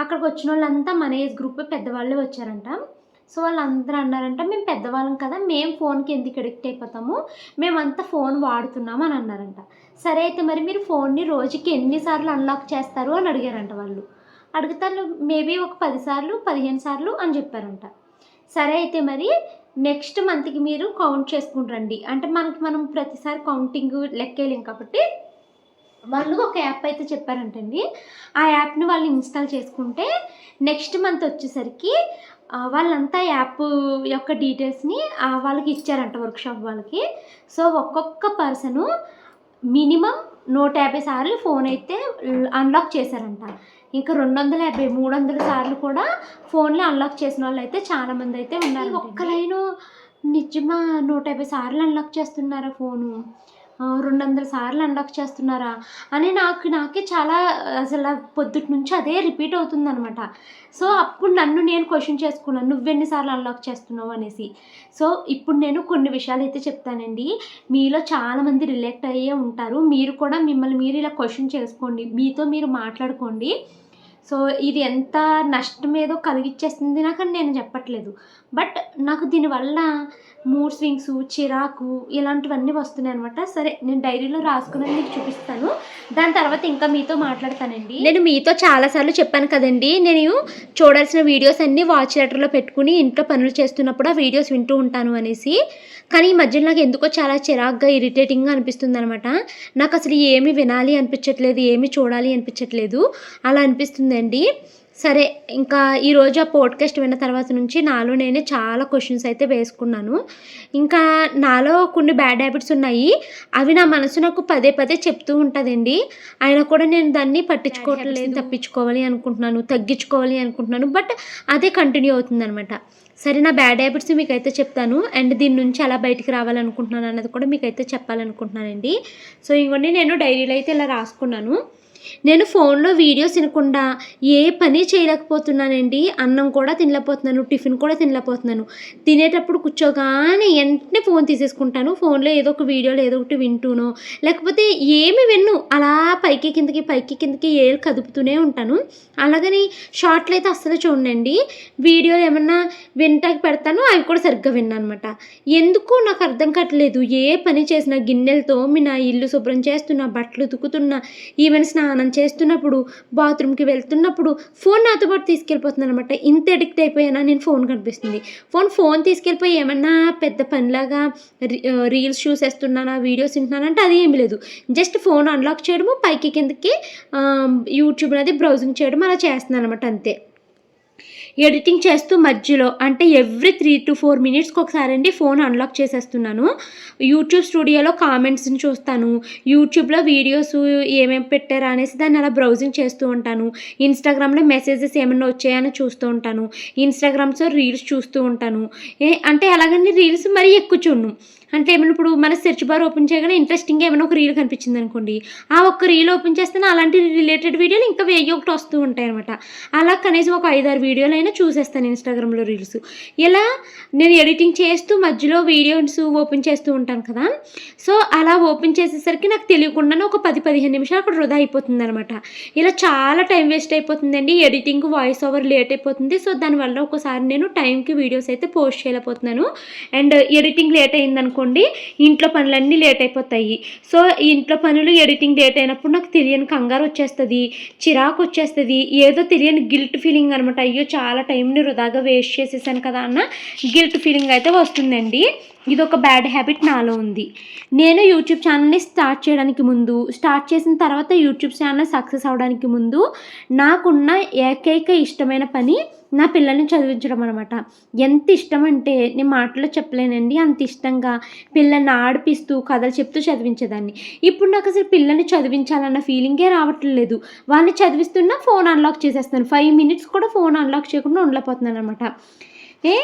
Speaker 1: అక్కడికి వచ్చిన వాళ్ళంతా మన ఏజ్ గ్రూప్ పెద్దవాళ్ళే వచ్చారంట. సో వాళ్ళందరూ అన్నారంట మేము పెద్దవాళ్ళం కదా మేము ఫోన్కి ఎందుకు అడిక్ట్ అయిపోతాము? మేమంతా ఫోన్ వాడుతున్నాము అని అన్నారంట. సరే అయితే మరి మీరు ఫోన్ని రోజుకి ఎన్నిసార్లు అన్లాక్ చేస్తారు? అని అడిగారంట వాళ్ళు. అడుగుతారు మేబీ ఒక పది సార్లు పదిహేను సార్లు అని చెప్పారంట. సరే అయితే మరి నెక్స్ట్ మంత్కి మీరు కౌంట్ చేసుకుంటారండి అంటే మనకి మనం ప్రతిసారి కౌంటింగ్ లెక్కేయలేం కాబట్టి వాళ్ళు ఒక యాప్ అయితే చెప్పారంటండి. ఆ యాప్ని వాళ్ళు ఇన్స్టాల్ చేసుకుంటే నెక్స్ట్ మంత్ వచ్చేసరికి వాళ్ళంతా యాప్ యొక్క డీటెయిల్స్ని వాళ్ళకి ఇచ్చారంట వర్క్షాప్ వాళ్ళకి. సో ఒక్కొక్క పర్సను మినిమం నూట యాభై సార్లు ఫోన్ అయితే అన్లాక్ చేశారంట. ఇంకా రెండు వందల యాభై మూడు వందల సార్లు కూడా ఫోన్లో అన్లాక్ చేసిన వాళ్ళు అయితే చాలామంది అయితే ఉన్నారు ఒక్క లైను నిజమా? నూట యాభై సార్లు అన్లాక్ చేస్తున్నారా ఫోను? రెండు వందల సార్లు అన్లాక్ చేస్తున్నారా? అని నాకు నాకే చాలా అసలు పొద్దుటి నుంచి అదే రిపీట్ అవుతుందనమాట సో అప్పుడు నన్ను నేను క్వశ్చన్ చేసుకున్నాను నువ్వెన్నిసార్లు అన్లాక్ చేస్తున్నావు? అనేసి. సో ఇప్పుడు నేను కొన్ని విషయాలు అయితే చెప్తానండి. మీలో చాలామంది రిలేట్ అయ్యే ఉంటారు. మీరు కూడా మిమ్మల్ని మీరు ఇలా క్వశ్చన్ చేసుకోండి. మీతో మీరు మాట్లాడుకోండి. సో ఇది ఎంత నష్టం ఏదో కలిగిచ్చేస్తుంది నాకు అని నేను చెప్పట్లేదు. బట్ నాకు దీనివల్ల మూడ్ స్వింగ్స్ చిరాకు ఇలాంటివన్నీ వస్తున్నాయి అనమాట సరే నేను డైరీలో రాసుకుని మీకు చూపిస్తాను. దాని తర్వాత ఇంకా మీతో మాట్లాడతానండి. నేను మీతో చాలాసార్లు చెప్పాను కదండి నేను చూడాల్సిన వీడియోస్ అన్నీ వాచ్ లెటర్లో పెట్టుకుని ఇంట్లో పనులు చేస్తున్నప్పుడు ఆ వీడియోస్ వింటూ ఉంటాను అనేసి. కానీ ఈ మధ్యలో నాకు ఎందుకో చాలా చిరాగ్గా ఇరిటేటింగ్గా అనిపిస్తుంది అనమాట నాకు అసలు ఏమి వినాలి అనిపించట్లేదు ఏమి చూడాలి అనిపించట్లేదు. అలా అనిపిస్తుంది అనిపిస్తుందండి సరే ఇంకా ఈరోజు ఆ పోడ్కాస్ట్ విన్న తర్వాత నుంచి నాలో నేనే చాలా క్వశ్చన్స్ అయితే వేసుకున్నాను. ఇంకా నాలో కొన్ని బ్యాడ్ హ్యాబిట్స్ ఉన్నాయి. అవి నా మనసు నాకు పదే పదే చెప్తూ ఉంటుందండి. అయినా కూడా నేను దాన్ని పట్టించుకోవట్లేదు తప్పించుకోవాలి అనుకుంటున్నాను తగ్గించుకోవాలి అనుకుంటున్నాను బట్ అదే కంటిన్యూ అవుతుంది అనమాట సరే నా బ్యాడ్ హ్యాబిట్స్ మీకైతే చెప్తాను. అండ్ దీని నుంచి ఎలా బయటికి రావాలనుకుంటున్నాను అన్నది కూడా మీకైతే చెప్పాలనుకుంటున్నానండి. సో ఇంకొన్ని నేను డైరీలో అయితే ఇలా రాసుకున్నాను. నేను ఫోన్లో వీడియోస్ వినకుండా ఏ పని చేయలేకపోతున్నానండి. అన్నం కూడా తినలేకపోతున్నాను టిఫిన్ కూడా తినలేకపోతున్నాను. తినేటప్పుడు కూర్చోగానే వెంటనే ఫోన్ తీసేసుకుంటాను. ఫోన్లో ఏదో ఒక వీడియోలో ఏదో ఒకటి వింటూనో లేకపోతే ఏమి విన్ను. అలా పైకి కిందకి పైకి కిందకి ఏలు కదుపుతూనే ఉంటాను. అలాగని షార్ట్లు అయితే అస్సలు చూడండి వీడియోలు ఏమన్నా వింటాకి పెడతాను అవి కూడా సరిగ్గా విన్నాను అనమాట ఎందుకు నాకు అర్థం కావట్లేదు. ఏ పని చేసినా గిన్నెలతో మీ నా ఇల్లు శుభ్రం చేస్తున్నా బట్టలు ఉతుకుతున్నా ఈవెన్ స్నానం చేస్తున్నప్పుడు బాత్రూమ్కి వెళ్తున్నప్పుడు ఫోన్ నాతో పాటు తీసుకెళ్ళిపోతున్నాను అనమాట ఇంత అడిక్ట్ అయిపోయానా? నేను ఫోన్ కనిపిస్తుంది. ఫోన్ ఫోన్ తీసుకెళ్ళిపోయి ఏమన్నా పెద్ద పనిలాగా రీ- ఆ, రీల్స్ చూసేస్తున్నానా? వీడియోస్ వింటున్నానంటే అది ఏమి లేదు. జస్ట్ ఫోన్ అన్లాక్ చేయడము పైకి కిందకి యూట్యూబ్ అనేది బ్రౌజింగ్ చేయడం అలా చేస్తున్నాను అనమాట అంతే. ఎడిటింగ్ చేస్తూ మధ్యలో అంటే ఎవ్రీ త్రీ టు ఫోర్ మినిట్స్కి ఒకసారి అండి ఫోన్ అన్లాక్ చేసేస్తున్నాను. యూట్యూబ్ స్టూడియోలో కామెంట్స్ని చూస్తాను. యూట్యూబ్లో వీడియోస్ ఏమేమి పెట్టారా అనేసి దాన్ని అలా బ్రౌజింగ్ చేస్తూ ఉంటాను. ఇన్స్టాగ్రామ్లో మెసేజెస్ ఏమైనా వచ్చాయని చూస్తూ ఉంటాను. ఇన్స్టాగ్రామ్స్లో రీల్స్ చూస్తూ ఉంటాను. అంటే అలాగని రీల్స్ మరీ ఎక్కువ చూడను. అంటే ఏమైనా ఇప్పుడు మన సెర్చ్ బార్ ఓపెన్ చేయగానే ఇంట్రెస్టింగ్గా ఏమైనా ఒక రీల్ కనిపించింది అనుకోండి. ఆ ఒక్క రీల్ ఓపెన్ చేస్తే అలాంటి రిలేటెడ్ వీడియోలు ఇంకా వెయ్యి ఒకటి వస్తూ ఉంటాయి అనమాట అలా కనీసం ఒక ఐదారు వీడియోలు అయినా చూసేస్తాను ఇన్స్టాగ్రామ్లో రీల్స్ ఇలా నేను ఎడిటింగ్ చేస్తూ మధ్యలో వీడియోస్ ఓపెన్ చేస్తూ ఉంటాను కదా. సో అలా ఓపెన్ చేసేసరికి నాకు తెలియకుండానే ఒక పది పదిహేను నిమిషాలు అక్కడ వృధా అయిపోతుంది అనమాట ఇలా చాలా టైం వేస్ట్ అయిపోతుందండి. ఎడిటింగ్ వాయిస్ ఓవర్ లేట్ అయిపోతుంది. సో దానివల్ల ఒకసారి నేను టైంకి వీడియోస్ అయితే పోస్ట్ చేయలేకపోతున్నాను. అండ్ ఎడిటింగ్ లేట్ అనుకోండి ఇంట్లో పనులన్నీ లేట్ అయిపోతాయి. సో ఇంట్లో పనులు ఎడిటింగ్ లేట్ అయినప్పుడు నాకు తెలియని కంగారు వచ్చేస్తుంది చిరాకు వచ్చేస్తుంది ఏదో తెలియని గిల్ట్ ఫీలింగ్ అనమాట అయ్యో చాలా టైంని వృధాగా వేస్ట్ చేసేసాను కదా అన్న గిల్ట్ ఫీలింగ్ అయితే వస్తుందండి. ఇది ఒక బ్యాడ్ హ్యాబిట్ నాలో ఉంది. నేను యూట్యూబ్ ఛానల్ని స్టార్ట్ చేయడానికి ముందు స్టార్ట్ చేసిన తర్వాత యూట్యూబ్ ఛానల్ సక్సెస్ అవడానికి ముందు నాకున్న ఏకైక ఇష్టమైన పని నా పిల్లల్ని చదివించడం అనమాట ఎంత ఇష్టం అంటే నేను మాటలో చెప్పలేనండి అంత ఇష్టంగా పిల్లల్ని ఆడిపిస్తూ కథలు చెప్తూ చదివించేదాన్ని. ఇప్పుడు నాకు అసలు పిల్లల్ని చదివించాలన్న ఫీలింగే రావట్లేదు వాళ్ళని చదివిస్తున్నా ఫోన్ అన్లాక్ చేసేస్తాను. ఫైవ్ మినిట్స్ కూడా ఫోన్ అన్లాక్ చేయకుండా ఉండలేకపోతున్నాను అనమాట ఏ?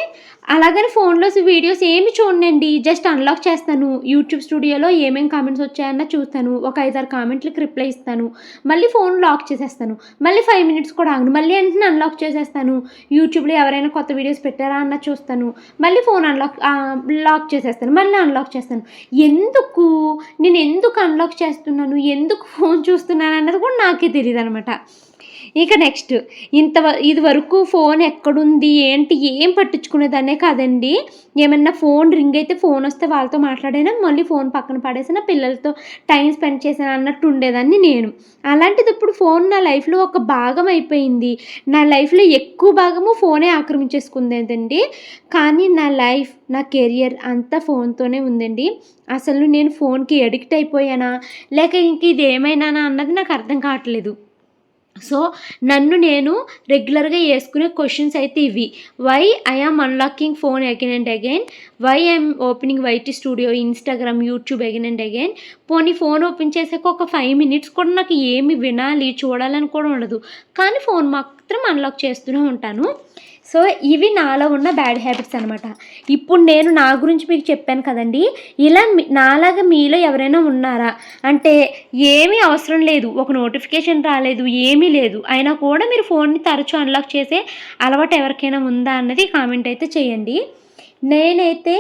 Speaker 1: అలాగని ఫోన్లో వీడియోస్ ఏమి చూడండి జస్ట్ అన్లాక్ చేస్తాను. యూట్యూబ్ స్టూడియోలో ఏమేమి కామెంట్స్ వచ్చాయన్న చూస్తాను. ఒక ఐదారు కామెంట్లకి రిప్లై ఇస్తాను. మళ్ళీ ఫోన్ లాక్ చేసేస్తాను. మళ్ళీ ఫైవ్ మినిట్స్ కూడా ఆగను. మళ్ళీ వెంటనే అన్లాక్ చేసేస్తాను. యూట్యూబ్లో ఎవరైనా కొత్త వీడియోస్ పెట్టారా అన్న చూస్తాను. మళ్ళీ ఫోన్ అన్లాక్ లాక్ చేసేస్తాను. మళ్ళీ అన్లాక్ చేస్తాను. ఎందుకు? నేను ఎందుకు అన్లాక్ చేస్తున్నాను? ఎందుకు ఫోన్ చూస్తున్నాను అన్నది కూడా నాకే తెలియదు అనమాట ఇక నెక్స్ట్ ఇంత వ- ఇది వరకు ఫోన్ ఎక్కడుంది ఏంటి ఏం పట్టించుకునేదాన్నే కాదండి. ఏమన్నా ఫోన్ రింగ్ అయితే ఫోన్ వస్తే వాళ్ళతో మాట్లాడైనా మళ్ళీ ఫోన్ పక్కన పడేసిన పిల్లలతో టైం స్పెండ్ చేసాను అన్నట్టు ఉండేదాన్ని నేను. అలాంటిది ఇప్పుడు ఫోన్ నా లైఫ్లో ఒక భాగం అయిపోయింది. నా లైఫ్లో ఎక్కువ భాగము ఫోనే ఆక్రమించేసుకుందేదండి. కానీ నా లైఫ్ నా కెరియర్ అంతా ఫోన్తోనే ఉందండి. అసలు నేను ఫోన్కి అడిక్ట్ అయిపోయానా లేక ఇంక ఇది ఏమైనానా అన్నది నాకు అర్థం కావట్లేదు. సో నన్ను నేను రెగ్యులర్గా వేసుకునే క్వశ్చన్స్ అయితే ఇవి. Why I am unlocking phone again and again why I'm opening YT studio Instagram YouTube again and again పోనీ ఫోన్ ఓపెన్ చేసాక ఒక ఫైవ్ మినిట్స్ కూడా నాకు ఏమి వినాలి చూడాలని కూడా ఉండదు. కానీ ఫోన్ మాత్రం అన్లాక్ చేస్తూనే ఉంటాను. సో ఇవి నాలో ఉన్న బ్యాడ్ హ్యాబిట్స్ అనమాట ఇప్పుడు నేను నా గురించి మీకు చెప్పాను కదండి ఇలా నాలాగా మీలో ఎవరైనా ఉన్నారా? అంటే ఏమీ అవసరం లేదు ఒక నోటిఫికేషన్ రాలేదు ఏమీ లేదు. అయినా కూడా మీరు ఫోన్ని తరచూ అన్లాక్ చేసే అలవాటు ఎవరికైనా ఉందా అన్నది కామెంట్ అయితే చేయండి. నేనైతే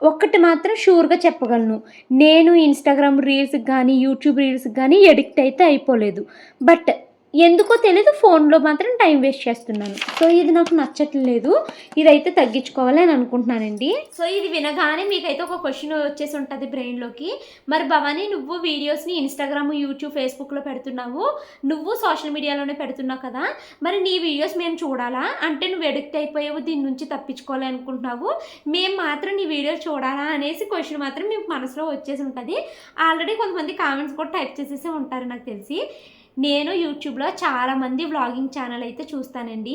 Speaker 1: ఒక్కటి మాత్రం షూర్గా చెప్పగలను. నేను ఇన్స్టాగ్రామ్ రీల్స్కి కానీ యూట్యూబ్ రీల్స్కి కానీ ఎడిక్ట్ అయితే అయిపోలేదు. బట్ ఎందుకో తెలీదు ఫోన్లో మాత్రం టైం వేస్ట్ చేస్తున్నాను. సో ఇది నాకు నచ్చట్లేదు. ఇదైతే తగ్గించుకోవాలి అని అనుకుంటున్నానండి. సో ఇది వినగానే మీకైతే ఒక క్వశ్చన్ వచ్చేసి ఉంటుంది బ్రెయిన్లోకి. మరి భవానీ నువ్వు వీడియోస్ని ఇన్స్టాగ్రామ్ యూట్యూబ్ ఫేస్బుక్లో పెడుతున్నావు. నువ్వు సోషల్ మీడియాలోనే పెడుతున్నావు కదా. మరి నీ వీడియోస్ మేము చూడాలా? అంటే నువ్వు ఎడిక్ట్ అయిపోయావు దీని నుంచి తప్పించుకోవాలి అనుకుంటున్నావు. మేము మాత్రం నీ వీడియో చూడాలా అనేసి క్వశ్చన్ మాత్రం మీకు మనసులో వచ్చేసి ఉంటుంది. ఆల్రెడీ కొంతమంది కామెంట్స్ కూడా టైప్ చేసేసి ఉంటారు నాకు తెలిసి. నేను యూట్యూబ్లో చాలామంది వ్లాగింగ్ ఛానల్ అయితే చూస్తానండి.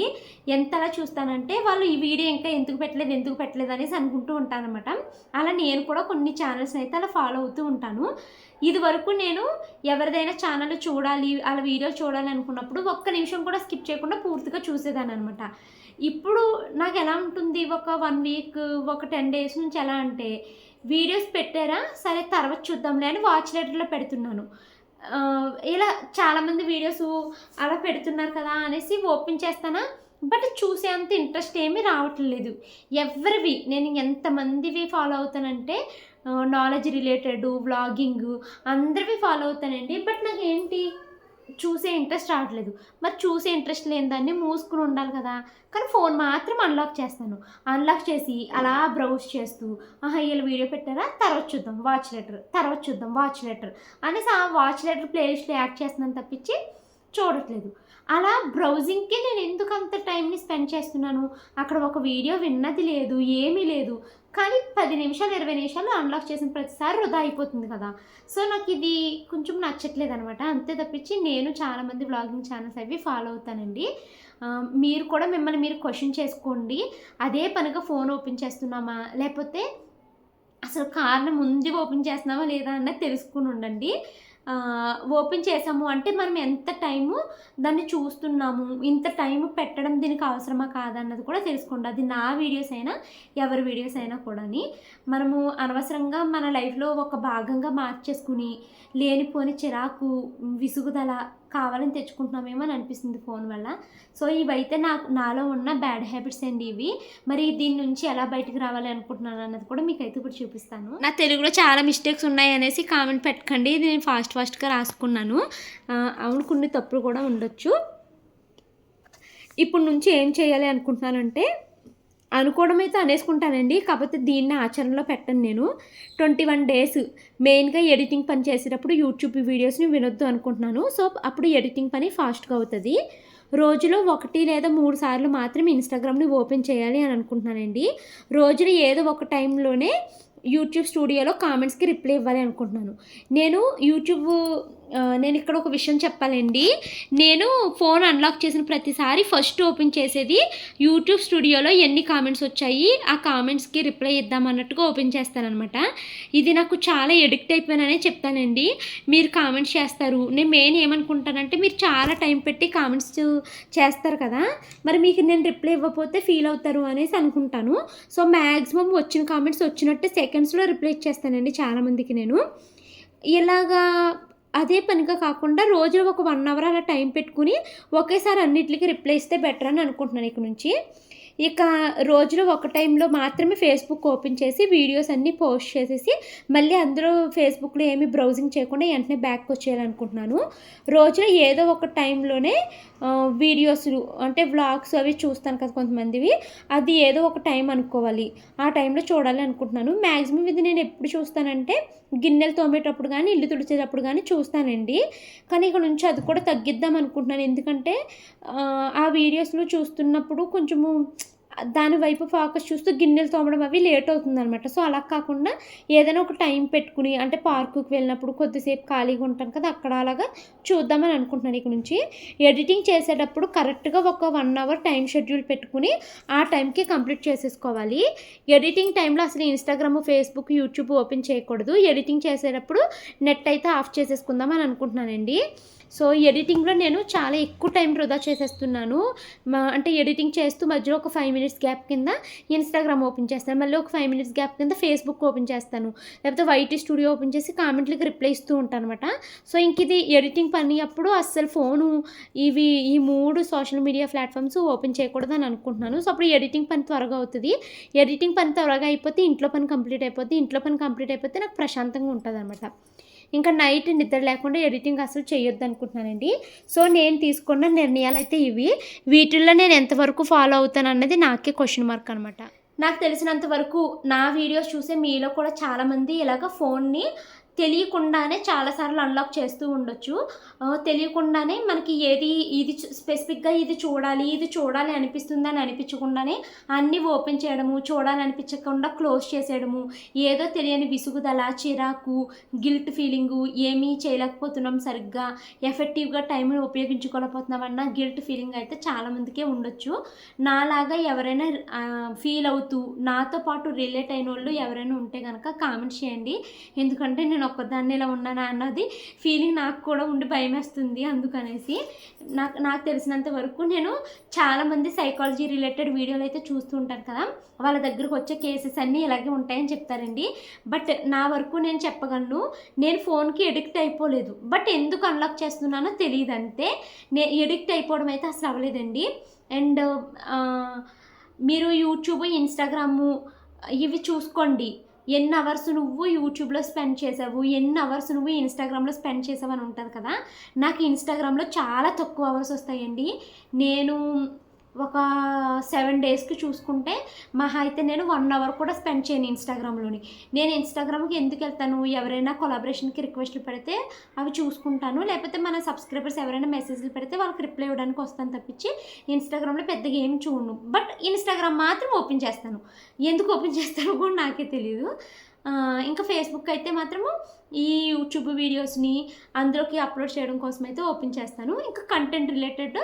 Speaker 1: ఎంతలా చూస్తానంటే వాళ్ళు ఈ వీడియో ఇంకా ఎందుకు పెట్టలేదు ఎందుకు పెట్టలేదు అనేసి అనుకుంటూ ఉంటానమాట అలా నేను కూడా కొన్ని ఛానల్స్ అయితే అలా ఫాలో అవుతూ ఉంటాను. ఇది వరకు నేను ఎవరిదైనా ఛానల్ చూడాలి అలా వీడియో చూడాలి అనుకున్నప్పుడు ఒక్క నిమిషం కూడా స్కిప్ చేయకుండా పూర్తిగా చూసేదాన్ని అనమాట ఇప్పుడు నాకు ఎలా ఉంటుంది? ఒక వన్ వీక్ ఒక టెన్ డేస్ నుంచి ఎలా అంటే వీడియోస్ పెట్టారా? సరే తర్వాత చూద్దాంలే అని వాచ్ లెటర్లో పెడుతున్నాను. ఇలా చాలామంది వీడియోస్ అలా పెడుతున్నారు కదా అనేసి ఓపెన్ చేస్తానా? బట్ చూసేంత ఇంట్రెస్ట్ ఏమీ రావట్లేదు. ఎవరివి? నేను ఎంతమందివి ఫాలో అవుతానంటే నాలెడ్జ్ రిలేటెడ్ వ్లాగింగ్ అందరివి ఫాలో అవుతానండి. బట్ నాకు ఏంటి చూసే ఇంట్రెస్ట్ రావట్లేదు. మరి చూసే ఇంట్రెస్ట్ లేని దాన్ని మూసుకుని ఉండాలి కదా. కానీ ఫోన్ మాత్రం అన్లాక్ చేస్తాను. అన్లాక్ చేసి అలా బ్రౌజ్ చేస్తూ ఆహా వీళ్ళు వీడియో పెట్టారా? తర్వాత చూద్దాం. వాచ్ లెటర్ తర్వాత చూద్దాం. వాచ్ లెటర్ అనేసి ఆ వాచ్ లెటర్ ప్లేలిస్ట్లో యాడ్ చేస్తున్నాను తప్పించి చూడట్లేదు. అలా బ్రౌజింగ్కి నేను ఎందుకు అంత టైంని స్పెండ్ చేస్తున్నాను? అక్కడ ఒక వీడియో విన్నది లేదు ఏమీ లేదు. కానీ పది నిమిషాలు ఇరవై నిమిషాలు అన్లాక్ చేసిన ప్రతిసారి వృధా అయిపోతుంది కదా. సో నాకు ఇది కొంచెం నచ్చట్లేదు అనమాట అంతే తప్పించి నేను చాలామంది బ్లాగింగ్ ఛానల్స్ అవి ఫాలో అవుతానండి. మీరు కూడా మిమ్మల్ని మీరు క్వశ్చన్ చేసుకోండి. అదే పనిగా ఫోన్ ఓపెన్ చేస్తున్నామా? లేకపోతే అసలు కారణం ఉంది ఓపెన్ చేస్తున్నామా లేదా అన్నది తెలుసుకుని ఉండండి. ఓపెన్ చేసాము అంటే మనం ఎంత టైము దాన్ని చూస్తున్నాము ఇంత టైం పెట్టడం దీనికి అవసరమా కాదన్నది కూడా తెలుసుకోండి. అది నా వీడియోస్ అయినా ఎవరి వీడియోస్ అయినా కూడాని మనము అనవసరంగా మన లైఫ్లో ఒక భాగంగా మార్చేసుకుని లేనిపోని చిరాకు విసుగుదల కావాలని తెచ్చుకుంటున్నామేమో అని అనిపిస్తుంది ఫోన్ వల్ల. సో ఇవైతే నాకు నాలో ఉన్న బ్యాడ్ హ్యాబిట్స్ అండి ఇవి. మరి దీని నుంచి ఎలా బయటకు రావాలి అనుకుంటున్నాను అన్నది కూడా మీకు అయితే ఇప్పుడు చూపిస్తాను. నా తెలుగులో చాలా మిస్టేక్స్ ఉన్నాయి అనేసి కామెంట్ పెట్టకండి. ఇది నేను ఫాస్ట్ ఫాస్ట్గా రాసుకున్నాను. అవును కొన్ని తప్పులు కూడా ఉండొచ్చు. ఇప్పుడు నుంచి ఏం చేయాలి అనుకుంటున్నానంటే అనుకోవడం అయితే అనేసుకుంటానండి. కాకపోతే దీన్ని ఆచరణలో పెట్టను నేను. ట్వంటీ వన్ డేస్ మెయిన్గా ఎడిటింగ్ పని చేసేటప్పుడు యూట్యూబ్ వీడియోస్ని వినొద్దు అనుకుంటున్నాను. సో అప్పుడు ఎడిటింగ్ పని ఫాస్ట్గా అవుతుంది. రోజులో ఒకటి లేదా మూడు సార్లు మాత్రమే ఇన్స్టాగ్రామ్ని ఓపెన్ చేయాలి అని అనుకుంటున్నానండి. రోజులో ఏదో ఒక టైంలోనే యూట్యూబ్ స్టూడియోలో కామెంట్స్కి రిప్లై ఇవ్వాలి అనుకుంటున్నాను. నేను యూట్యూబ్ నేను ఇక్కడ ఒక విషయం చెప్పాలండి. నేను ఫోన్ అన్లాక్ చేసిన ప్రతిసారి ఫస్ట్ ఓపెన్ చేసేది యూట్యూబ్ స్టూడియోలో ఎన్ని కామెంట్స్ వచ్చాయి ఆ కామెంట్స్కి రిప్లై ఇద్దాం అన్నట్టుగా ఓపెన్ చేస్తానమాట ఇది నాకు చాలా ఎడిక్ట్ అయిపోయాననే చెప్తానండి. మీరు కామెంట్స్ చేస్తారు. నేను మెయిన్ ఏమనుకుంటానంటే మీరు చాలా టైం పెట్టి కామెంట్స్ చేస్తారు కదా. మరి మీకు నేను రిప్లై ఇవ్వకపోతే ఫీల్ అవుతారు అనేసి అనుకుంటాను. సో మ్యాక్సిమం వచ్చిన కామెంట్స్ వచ్చినట్టే సెకండ్స్లో రిప్లై ఇచ్చేస్తానండి చాలామందికి నేను. ఇలాగా అదే పనిగా కాకుండా రోజులో ఒక వన్ అవర్ అలా టైం పెట్టుకుని ఒకేసారి అన్నిటికీ రిప్లై ఇస్తే బెటర్ అని అనుకుంటున్నాను ఇక నుంచి. ఇక రోజులో ఒక టైంలో మాత్రమే ఫేస్బుక్ ఓపెన్ చేసి వీడియోస్ అన్నీ పోస్ట్ చేసేసి మళ్ళీ అందరూ ఫేస్బుక్లో ఏమి బ్రౌజింగ్ చేయకుండా వెంటనే బ్యాక్ వచ్చేయాలనుకుంటున్నాను. రోజులో ఏదో ఒక టైంలోనే వీడియోస్ అంటే వ్లాగ్స్ అవి చూస్తాను కదా కొంతమందివి. అది ఏదో ఒక టైం అనుకోవాలి. ఆ టైంలో చూడాలి అనుకుంటున్నాను. మ్యాక్సిమం ఇది నేను ఎప్పుడు చూస్తానంటే గిన్నెలు తోమేటప్పుడు కానీ ఇల్లు తుడిచేటప్పుడు కానీ చూస్తానండి. కానీ ఇక్కడ నుంచి అది కూడా తగ్గిద్దాం అనుకుంటున్నాను. ఎందుకంటే ఆ, ఆ వీడియోస్లో చూస్తున్నప్పుడు కొంచెము దాని వైపు ఫోకస్ చూస్తూ గిన్నెలు తోమడం అవి లేట్ అవుతుంది అనమాట సో అలా కాకుండా ఏదైనా ఒక టైం పెట్టుకుని అంటే పార్కుకి వెళ్ళినప్పుడు కొద్దిసేపు ఖాళీగా ఉంటాం కదా అక్కడ అలాగా చూద్దామని అనుకుంటున్నాను ఇక నుంచి. ఎడిటింగ్ చేసేటప్పుడు కరెక్ట్గా ఒక వన్ అవర్ టైం షెడ్యూల్ పెట్టుకుని ఆ టైంకి కంప్లీట్ చేసేసుకోవాలి. ఎడిటింగ్ టైంలో అసలు ఇన్స్టాగ్రామ్ ఫేస్బుక్ యూట్యూబ్ ఓపెన్ చేయకూడదు. ఎడిటింగ్ చేసేటప్పుడు నెట్ అయితే ఆఫ్ చేసేసుకుందాం అని అనుకుంటున్నానండి. సో ఎడిటింగ్లో నేను చాలా ఎక్కువ టైం వృధా చేసేస్తున్నాను. అంటే ఎడిటింగ్ చేస్తూ మధ్యలో ఒక ఫైవ్ మినిట్స్ గ్యాప్ కింద ఇన్స్టాగ్రామ్ ఓపెన్ చేస్తాను. మళ్ళీ ఒక ఫైవ్ మినిట్స్ గ్యాప్ కింద ఫేస్బుక్ ఓపెన్ చేస్తాను. లేకపోతే వైటీ స్టూడియో ఓపెన్ చేసి కామెంట్లకి రిప్లై ఇస్తూ ఉంటాను అనమాట సో ఇంక ఇది ఎడిటింగ్ పని అప్పుడు అస్సలు ఫోను ఇవి ఈ మూడు సోషల్ మీడియా ప్లాట్ఫామ్స్ ఓపెన్ చేయకూడదు అని అనుకుంటున్నాను. సో అప్పుడు ఎడిటింగ్ పని త్వరగా అవుతుంది. ఎడిటింగ్ పని త్వరగా అయిపోతే ఇంట్లో పని కంప్లీట్ అయిపోతే ఇంట్లో పని కంప్లీట్ అయిపోతే నాకు ప్రశాంతంగా ఉంటుంది అనమాట ఇంకా నైట్ నిద్ర లేకుండా ఎడిటింగ్ అసలు చేయొద్దు అనుకుంటున్నానండి సో నేను తీసుకున్న నిర్ణయాలు అయితే ఇవి. వీటిల్లో నేను ఎంతవరకు ఫాలో అవుతాను అన్నది నాకే క్వశ్చన్ మార్క్ అనమాట నాకు తెలిసినంత వరకు నా వీడియోస్ చూసే మీలో కూడా చాలామంది ఇలాగ ఫోన్ని తెలియకుండానే చాలాసార్లు అన్లాక్ చేస్తూ ఉండొచ్చు. తెలియకుండానే మనకి ఏది ఇది స్పెసిఫిక్గా ఇది చూడాలి ఇది చూడాలి అనిపిస్తుంది అని అనిపించకుండానే అన్నీ ఓపెన్ చేయడము చూడాలి అనిపించకుండా క్లోజ్ చేసేయడము ఏదో తెలియని విసుగుదల చిరాకు గిల్ట్ ఫీలింగు ఏమీ చేయలేకపోతున్నాం సరిగ్గా ఎఫెక్టివ్గా టైంని ఉపయోగించుకోలేకపోతున్నాం అన్న గిల్ట్ ఫీలింగ్ అయితే చాలామందికే ఉండొచ్చు. నాలాగా ఎవరైనా ఫీల్ అవుతూ నాతో పాటు రిలేట్ అయిన వాళ్ళు ఎవరైనా ఉంటే కనుక కామెంట్ చేయండి. ఎందుకంటే నేను ఒక్కదాన్ని ఇలా ఉన్నానా అన్నది ఫీలింగ్ నాకు కూడా ఉండి భయం వేస్తుంది అందుకనేసి. నాకు నాకు తెలిసినంత వరకు నేను చాలామంది సైకాలజీ రిలేటెడ్ వీడియోలు అయితే చూస్తూ ఉంటాను కదా. వాళ్ళ దగ్గరకు వచ్చే కేసెస్ అన్నీ ఇలాగే ఉంటాయని చెప్తారండి. బట్ నా వరకు నేను చెప్పగలను నేను ఫోన్కి ఎడిక్ట్ అయిపోలేదు. బట్ ఎందుకు అన్లాక్ చేస్తున్నానో తెలియదు అంతే నే ఎడిక్ట్ అయిపోవడం అయితే అసలు అవ్వలేదండి. అండ్ మీరు యూట్యూబ్ ఇన్స్టాగ్రాము ఇవి చూసుకోండి. ఎన్ని అవర్స్ నువ్వు యూట్యూబ్లో స్పెండ్ చేసావు? ఎన్ని అవర్స్ నువ్వు ఇన్స్టాగ్రామ్లో స్పెండ్ చేసావు అని ఉంటుంది కదా? నాకు ఇన్స్టాగ్రామ్లో చాలా తక్కువ అవర్స్ వస్తాయండి. నేను ఒక సెవెన్ డేస్కి చూసుకుంటే మహా అయితే నేను వన్ అవర్ కూడా స్పెండ్ చేయను ఇన్స్టాగ్రామ్లోని. నేను ఇన్స్టాగ్రామ్కి ఎందుకు వెళ్తాను? ఎవరైనా కొలాబరేషన్కి రిక్వెస్ట్లు పెడితే అవి చూసుకుంటాను. లేకపోతే మన సబ్స్క్రైబర్స్ ఎవరైనా మెసేజ్లు పెడితే వాళ్ళకి రిప్లై ఇవ్వడానికి వస్తాను తప్పించి ఇన్స్టాగ్రామ్లో పెద్దగా ఏం చూడను. బట్ ఇన్స్టాగ్రామ్ మాత్రం ఓపెన్ చేస్తాను. ఎందుకు ఓపెన్ చేస్తానో కూడా నాకే తెలియదు ఇంకా ఫేస్బుక్ అయితే మాత్రము ఈ యూట్యూబ్ వీడియోస్ని అందులోకి అప్లోడ్ చేయడం కోసం అయితే ఓపెన్ చేస్తాను. ఇంకా కంటెంట్ రిలేటెడ్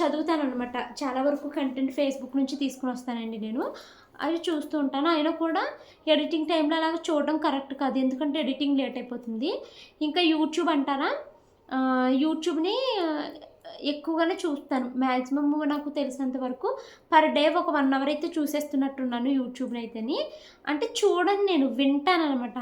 Speaker 1: చదువుతాను అనమాట చాలా వరకు కంటెంట్ ఫేస్బుక్ నుంచి తీసుకుని వస్తానండి నేను. అవి చూస్తూ ఉంటాను. అయినా కూడా ఎడిటింగ్ టైంలో అలాగ చూడడం కరెక్ట్ కాదు. ఎందుకంటే ఎడిటింగ్ లేట్ అయిపోతుంది. ఇంకా యూట్యూబ్ అంటారా? యూట్యూబ్ని ఎక్కువగానే చూస్తాను. మ్యాక్సిమమ్ నాకు తెలిసినంత వరకు పర్ డే ఒక వన్ అవర్ అయితే చూసేస్తున్నట్టున్నాను యూట్యూబ్ని అయితేని. అంటే చూడండి నేను వింటాను అనమాట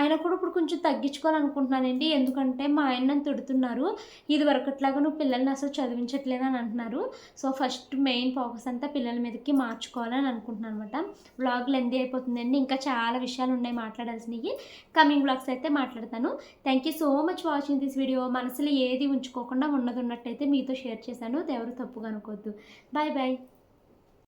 Speaker 1: ఆయన కూడా ఇప్పుడు కొంచెం తగ్గించుకోవాలనుకుంటున్నానండి. ఎందుకంటే మా ఆయన నన్ను తిడుతున్నారు. ఇది వరకట్లాగా నువ్వు పిల్లల్ని అసలు చదివించట్లేదు అని అంటున్నారు. సో ఫస్ట్ మెయిన్ ఫోకస్ అంతా పిల్లల మీదకి మార్చుకోవాలని అనుకుంటున్నాను అనమాట బ్లాగ్ లెందీ అయిపోతుందండి. ఇంకా చాలా విషయాలు ఉన్నాయి మాట్లాడాల్సినవి. కమింగ్ బ్లాగ్స్ అయితే మాట్లాడతాను. Thank you so much watching this video మనసులో ఏది ఉంచుకోకుండా ఉన్నది ఉన్నట్టయితే మీతో షేర్ చేశాను. ఎవరు తప్పుగా అనుకోవద్దు. Bye bye